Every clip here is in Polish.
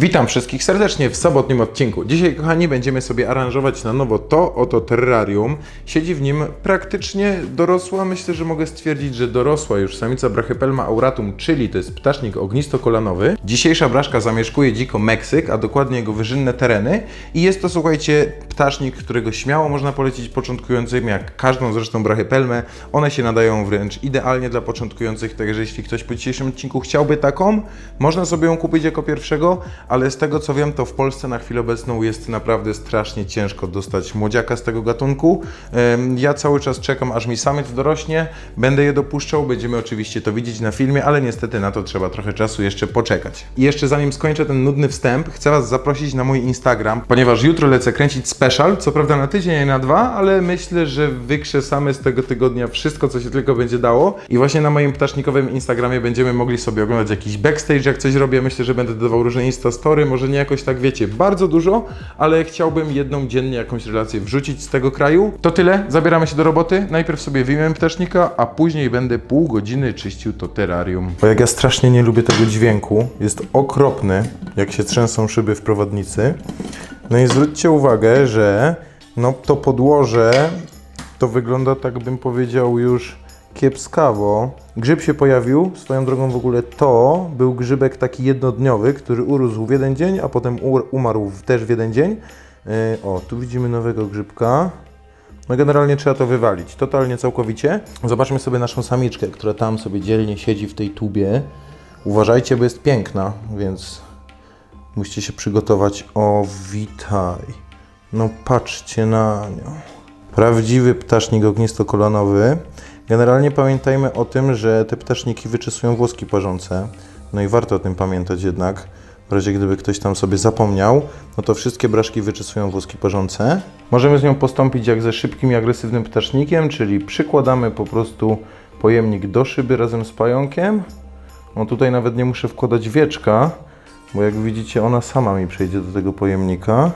Witam wszystkich serdecznie w sobotnim odcinku. Dzisiaj, kochani, będziemy sobie aranżować na nowo to oto terrarium. Siedzi w nim praktycznie dorosła, myślę, że mogę stwierdzić, że dorosła już samica Brachypelma auratum, czyli to jest ptasznik ognistokolanowy. Dzisiejsza braszka zamieszkuje dziko Meksyk, a dokładnie jego wyżynne tereny i jest to, słuchajcie, ptasznik, którego śmiało można polecić początkującym, jak każdą zresztą Brachypelmę. One się nadają wręcz idealnie dla początkujących, także jeśli ktoś po dzisiejszym odcinku chciałby taką, można sobie ją kupić jako pierwszego, ale z tego co wiem, to w Polsce na chwilę obecną jest naprawdę strasznie ciężko dostać młodziaka z tego gatunku. Ja cały czas czekam, aż mi samiec dorośnie, będę je dopuszczał, będziemy oczywiście to widzieć na filmie, ale niestety na to trzeba trochę czasu jeszcze poczekać. I jeszcze zanim skończę ten nudny wstęp, chcę Was zaprosić na mój Instagram, ponieważ jutro lecę kręcić special, co prawda na tydzień, a nie na dwa, ale myślę, że wykrzesamy z tego tygodnia wszystko, co się tylko będzie dało. I właśnie na moim ptasznikowym Instagramie będziemy mogli sobie oglądać jakiś backstage, jak coś robię. Myślę, że będę dodawał różne instastory, może nie jakoś tak wiecie, bardzo dużo, ale chciałbym jedną dziennie jakąś relację wrzucić z tego kraju. To tyle, zabieramy się do roboty. Najpierw sobie wyjmę ptasznika, a później będę pół godziny czyścił to terrarium. Bo jak ja strasznie nie lubię tego dźwięku, jest okropny, jak się trzęsą szyby w prowadnicy. No i zwróćcie uwagę, że no to podłoże to wygląda tak bym powiedział już kiepskawo. Grzyb się pojawił, swoją drogą w ogóle to był grzybek taki jednodniowy, który urósł w jeden dzień, a potem umarł też w jeden dzień. Yy, o, tu widzimy nowego grzybka. No generalnie trzeba to wywalić, totalnie całkowicie. Zobaczmy sobie naszą samiczkę, która tam sobie dzielnie siedzi w tej tubie. Uważajcie, bo jest piękna, więc musicie się przygotować. O, witaj. No patrzcie na nią. Prawdziwy ptasznik ognistokolanowy. Generalnie pamiętajmy o tym, że te ptaszniki wyczesują włoski parzące. No i warto o tym pamiętać jednak. W razie gdyby ktoś tam sobie zapomniał, no to wszystkie braszki wyczesują włoski parzące. Możemy z nią postąpić jak ze szybkim i agresywnym ptasznikiem, czyli przykładamy po prostu pojemnik do szyby razem z pająkiem. No tutaj nawet nie muszę wkładać wieczka, bo jak widzicie ona sama mi przejdzie do tego pojemnika.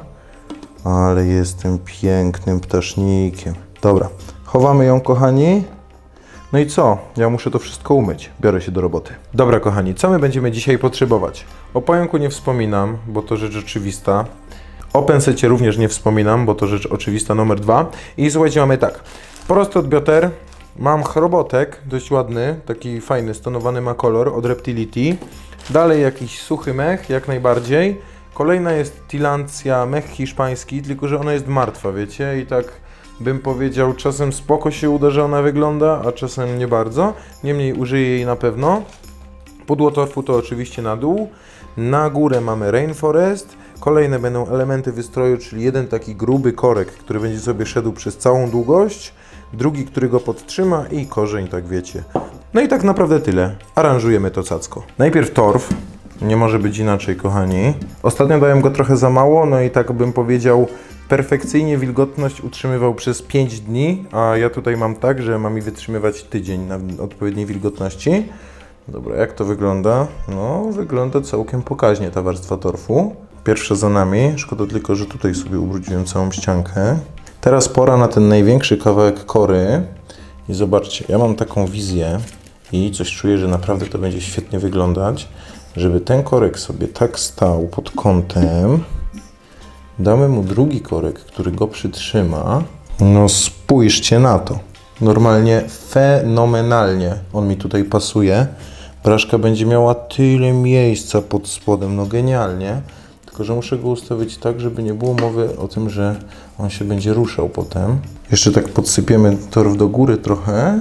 Ale jestem pięknym ptasznikiem. Dobra, chowamy ją, kochani. No i co? Ja muszę to wszystko umyć. Biorę się do roboty. Dobra, kochani, co my będziemy dzisiaj potrzebować? O pająku nie wspominam, bo to rzecz oczywista. O pensecie również nie wspominam, bo to rzecz oczywista numer dwa. I słuchajcie, mamy tak. Prosty od bioter. Mam chrobotek, dość ładny, taki fajny, stonowany ma kolor od Reptility. Dalej jakiś suchy mech, jak najbardziej. Kolejna jest Tilancja, mech hiszpański, tylko że ona jest martwa, wiecie? I tak bym powiedział, czasem spoko się uda, że ona wygląda, a czasem nie bardzo. Niemniej użyję jej na pewno. Pudło torfu to oczywiście na dół. Na górę mamy Rainforest. Kolejne będą elementy wystroju, czyli jeden taki gruby korek, który będzie sobie szedł przez całą długość. Drugi, który go podtrzyma i korzeń, tak wiecie. No i tak naprawdę tyle. Aranżujemy to cacko. Najpierw torf. Nie może być inaczej, kochani. Ostatnio dałem go trochę za mało, no i tak bym powiedział, perfekcyjnie wilgotność utrzymywał przez 5 dni, a ja tutaj mam tak, że ma mi wytrzymywać tydzień na odpowiedniej wilgotności. Dobra, jak to wygląda? No, wygląda całkiem pokaźnie ta warstwa torfu. Pierwsza za nami, szkoda tylko, że tutaj sobie ubrudziłem całą ściankę. Teraz pora na ten największy kawałek kory. I zobaczcie, ja mam taką wizję i coś czuję, że naprawdę to będzie świetnie wyglądać, żeby ten korek sobie tak stał pod kątem. Damy mu drugi korek, który go przytrzyma. No spójrzcie na to. Normalnie fenomenalnie on mi tutaj pasuje. Braszka będzie miała tyle miejsca pod spodem, no genialnie. Tylko, że muszę go ustawić tak, żeby nie było mowy o tym, że on się będzie ruszał potem. Jeszcze tak podsypiemy torf do góry trochę.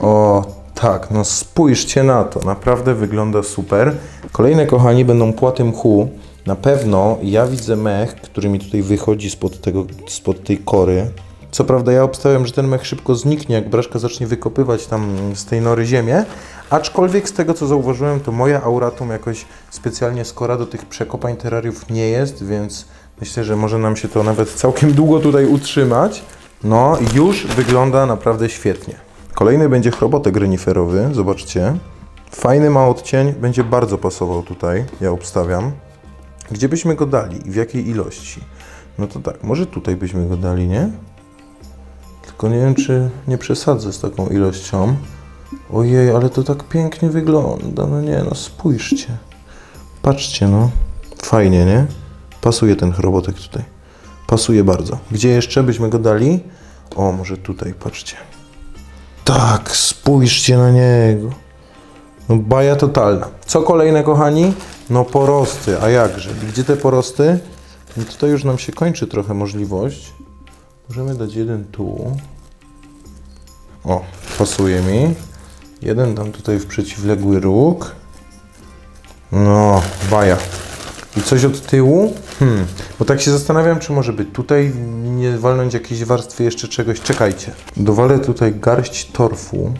O, tak, no spójrzcie na to, naprawdę wygląda super. Kolejne, kochani, będą płaty mchu. Na pewno ja widzę mech, który mi tutaj wychodzi spod, tego, spod tej kory. Co prawda ja obstawiam, że ten mech szybko zniknie, jak braszka zacznie wykopywać tam z tej nory ziemię, aczkolwiek z tego co zauważyłem, to moja auratum jakoś specjalnie skora do tych przekopań terrariów nie jest, więc myślę, że może nam się to nawet całkiem długo tutaj utrzymać. No, już wygląda naprawdę świetnie. Kolejny będzie chrobotek reniferowy, zobaczcie. Fajny ma odcień, będzie bardzo pasował tutaj, ja obstawiam. Gdzie byśmy go dali i w jakiej ilości? No to tak, może tutaj byśmy go dali, nie? Tylko nie wiem, czy nie przesadzę z taką ilością. Ojej, ale to tak pięknie wygląda. No nie, no spójrzcie. Patrzcie, no. Fajnie, nie? Pasuje ten chrobotek tutaj. Pasuje bardzo. Gdzie jeszcze byśmy go dali? O, może tutaj, patrzcie. Tak, spójrzcie na niego. No baja totalna. Co kolejne, kochani? No porosty, a jakże? Gdzie te porosty? No tutaj już nam się kończy trochę możliwość. Możemy dać jeden tu. O, pasuje mi. Jeden dam tutaj w przeciwległy róg. No, baja. I coś od tyłu? Hmm, bo tak się zastanawiam, czy może by tutaj nie walnąć jakiejś warstwy jeszcze czegoś. Czekajcie. Dowalę tutaj garść torfu.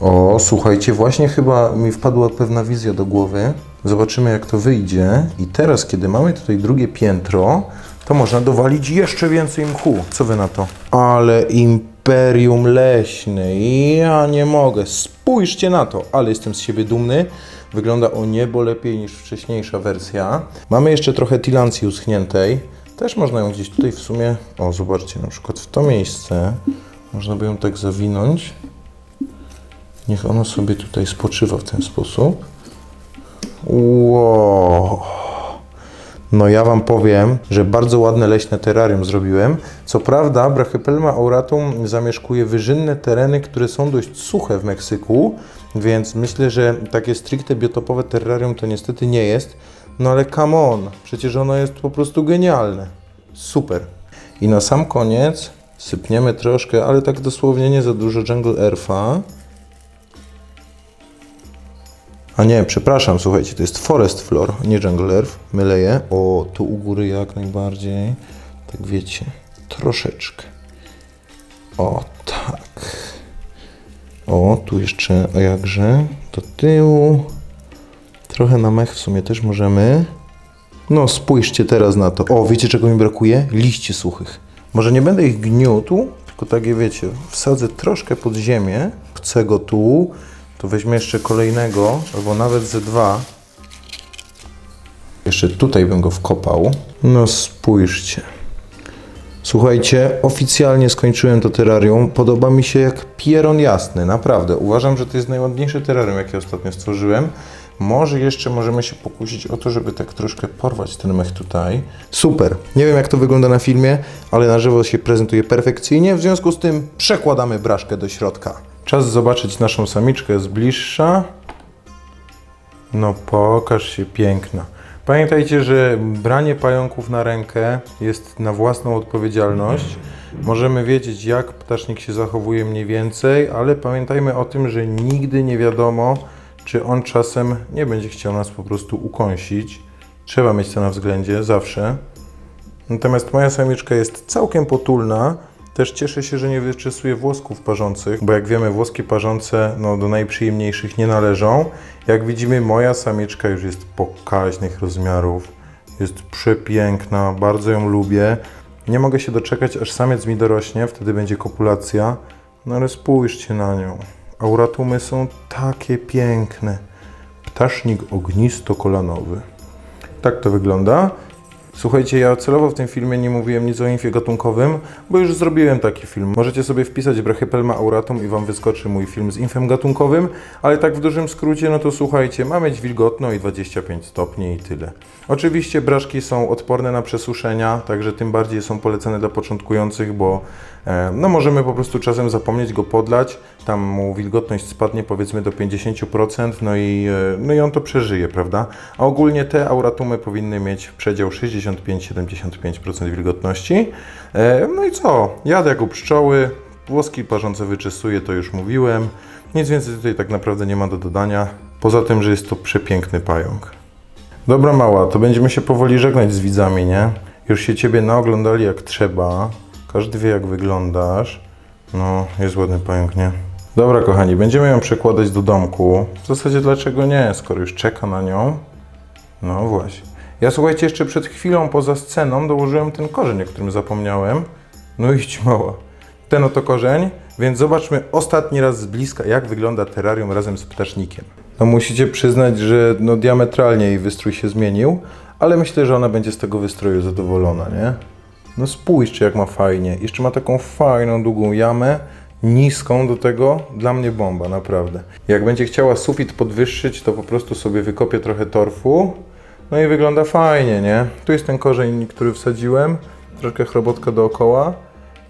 O, słuchajcie, właśnie chyba mi wpadła pewna wizja do głowy. Zobaczymy, jak to wyjdzie. I teraz, kiedy mamy tutaj drugie piętro, to można dowalić jeszcze więcej mchu. Co wy na to? Ale imperium leśne. Ja nie mogę. Spójrzcie na to. Ale jestem z siebie dumny. Wygląda o niebo lepiej niż wcześniejsza wersja. Mamy jeszcze trochę tilancji uschniętej. Też można ją gdzieś tutaj w sumie... O, zobaczcie, na przykład w to miejsce. Można by ją tak zawinąć. Niech ono sobie tutaj spoczywa w ten sposób. Wow. No ja Wam powiem, że bardzo ładne leśne terrarium zrobiłem. Co prawda Brachypelma auratum zamieszkuje wyżynne tereny, które są dość suche w Meksyku, więc myślę, że takie stricte biotopowe terrarium to niestety nie jest. No ale come on, przecież ono jest po prostu genialne. Super. I na sam koniec sypniemy troszkę, ale tak dosłownie nie za dużo Jungle Eartha. A nie, przepraszam, słuchajcie, to jest Forest Floor, nie Jungle Earth, mylę je. O, tu u góry jak najbardziej. Tak wiecie, troszeczkę. O, tak. O, tu jeszcze, a jakże, do tyłu. Trochę na mech w sumie też możemy. No, spójrzcie teraz na to. O, wiecie czego mi brakuje? Liści suchych. Może nie będę ich gniótł, tylko tak je wiecie, wsadzę troszkę pod ziemię. Chcę go tu, to weźmie jeszcze kolejnego, albo nawet ze dwa. Jeszcze tutaj bym go wkopał. No spójrzcie. Słuchajcie, oficjalnie skończyłem to terrarium. Podoba mi się jak pieron jasny, naprawdę. Uważam, że to jest najładniejsze terrarium, jakie ostatnio stworzyłem. Może jeszcze możemy się pokusić o to, żeby tak troszkę porwać ten mech tutaj. Super. Nie wiem, jak to wygląda na filmie, ale na żywo się prezentuje perfekcyjnie. W związku z tym przekładamy braszkę do środka. Czas zobaczyć naszą samiczkę z bliższa. No pokaż się piękna. Pamiętajcie, że branie pająków na rękę jest na własną odpowiedzialność. Możemy wiedzieć, jak ptasznik się zachowuje mniej więcej, ale pamiętajmy o tym, że nigdy nie wiadomo, czy on czasem nie będzie chciał nas po prostu ukąsić. Trzeba mieć to na względzie zawsze. Natomiast moja samiczka jest całkiem potulna. Też cieszę się, że nie wyczesuje włosków parzących, bo jak wiemy, włoski parzące no, do najprzyjemniejszych nie należą. Jak widzimy, moja samiczka już jest pokaźnych rozmiarów. Jest przepiękna, bardzo ją lubię. Nie mogę się doczekać, aż samiec mi dorośnie, wtedy będzie kopulacja. No ale spójrzcie na nią. Auratumy są takie piękne. Ptasznik ognisto-kolanowy. Tak to wygląda. Słuchajcie, ja celowo w tym filmie nie mówiłem nic o infie gatunkowym, bo już zrobiłem taki film. Możecie sobie wpisać Brachypelma auratum i Wam wyskoczy mój film z infem gatunkowym, ale tak w dużym skrócie, no to słuchajcie, ma mieć wilgotno i 25 stopni i tyle. Oczywiście braszki są odporne na przesuszenia, także tym bardziej są polecane dla początkujących, bo e, no możemy po prostu czasem zapomnieć go podlać, tam mu wilgotność spadnie powiedzmy do 50%, no i, e, no i on to przeżyje, prawda? A ogólnie te auratumy powinny mieć przedział 65-75% wilgotności. E, No i co? Jadę jak u pszczoły, włoski parzące wyczesuję, to już mówiłem. Nic więcej tutaj tak naprawdę nie ma do dodania, poza tym, że jest to przepiękny pająk. Dobra mała, to będziemy się powoli żegnać z widzami, nie? Już się Ciebie naoglądali jak trzeba. Każdy wie jak wyglądasz. No, jest ładny pająk, nie? Dobra kochani, będziemy ją przekładać do domku. W zasadzie dlaczego nie, skoro już czeka na nią. No właśnie. Ja słuchajcie, jeszcze przed chwilą poza sceną dołożyłem ten korzeń, o którym zapomniałem. No idź mała. Ten oto korzeń, więc zobaczmy ostatni raz z bliska, jak wygląda terrarium razem z ptasznikiem. No musicie przyznać, że no diametralnie jej wystrój się zmienił, ale myślę, że ona będzie z tego wystroju zadowolona, nie? No spójrzcie, jak ma fajnie. Jeszcze ma taką fajną, długą jamę. niską do tego, dla mnie bomba, naprawdę. Jak będzie chciała sufit podwyższyć, to po prostu sobie wykopię trochę torfu. No i wygląda fajnie, nie? Tu jest ten korzeń, który wsadziłem, troszkę chrobotka dookoła.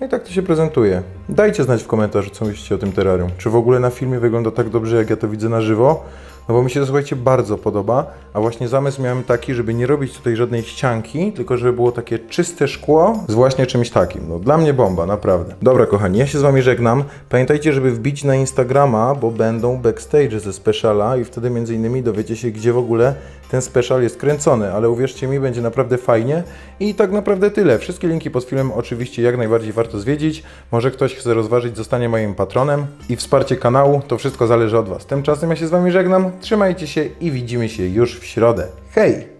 No i tak to się prezentuje. Dajcie znać w komentarzu, co myślicie o tym terrarium. Czy w ogóle na filmie wygląda tak dobrze, jak ja to widzę na żywo? No bo mi się to, słuchajcie, bardzo podoba, a właśnie zamysł miałem taki, żeby nie robić tutaj żadnej ścianki, tylko żeby było takie czyste szkło z właśnie czymś takim. No dla mnie bomba, naprawdę. Dobra, kochani, ja się z wami żegnam. Pamiętajcie, żeby wbić na Instagrama, bo będą backstage ze speciala i wtedy między innymi dowiecie się, gdzie w ogóle ten special jest kręcony, ale uwierzcie mi, będzie naprawdę fajnie i tak naprawdę tyle. Wszystkie linki pod filmem oczywiście jak najbardziej warto zwiedzić. Może ktoś chce rozważyć zostanie moim patronem i wsparcie kanału, to wszystko zależy od Was. Tymczasem ja się z Wami żegnam, trzymajcie się i widzimy się już w środę. Hej!